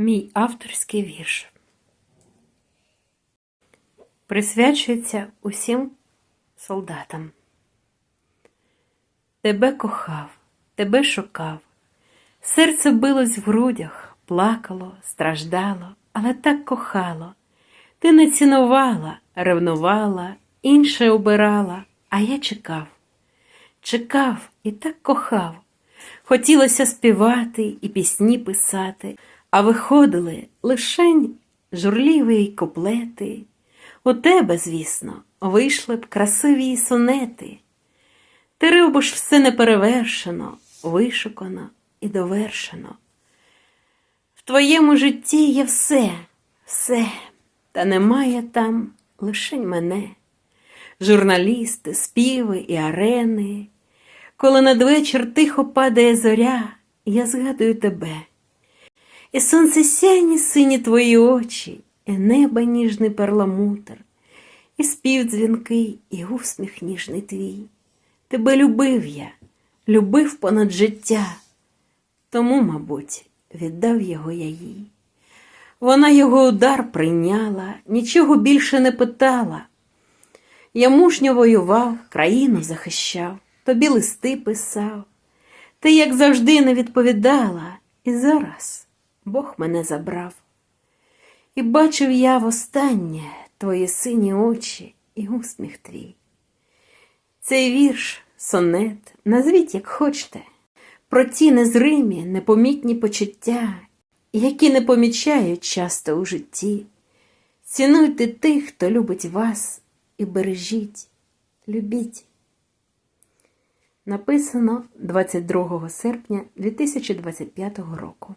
Мій авторський вірш присвячується усім солдатам. Тебе кохав, тебе шукав, серце билось в грудях, плакало, страждало, але так кохало. Ти не цінувала, ревнувала, інше обирала, а я чекав, чекав і так кохав. Хотілося співати і пісні писати, а виходили лишень журливі й куплети. У тебе, звісно, вийшли б красиві сонети. Ти робиш все неперевершено, вишукано і довершено. В твоєму житті є все, все, та немає там лишень мене. Журналісти, співи і арени. Коли надвечір тихо падає зоря, я згадую тебе. І сонце сяйні сині твої очі, і небо ніжний перламутр, і спів дзвінкий, і усміх ніжний твій. Тебе любив я, любив понад життя, тому, мабуть, віддав його я їй. Вона його удар прийняла, нічого більше не питала. Я мужньо воював, країну захищав, тобі листи писав. Ти, як завжди, не відповідала, і зараз Бог мене забрав. І бачив я востаннє твої сині очі і усміх твій. Цей вірш, сонет, назвіть, як хочете, про ті незримі, непомітні почуття, які не помічають часто у житті. Цінуйте тих, хто любить вас, і бережіть, любіть. Написано 22 серпня 2025 року.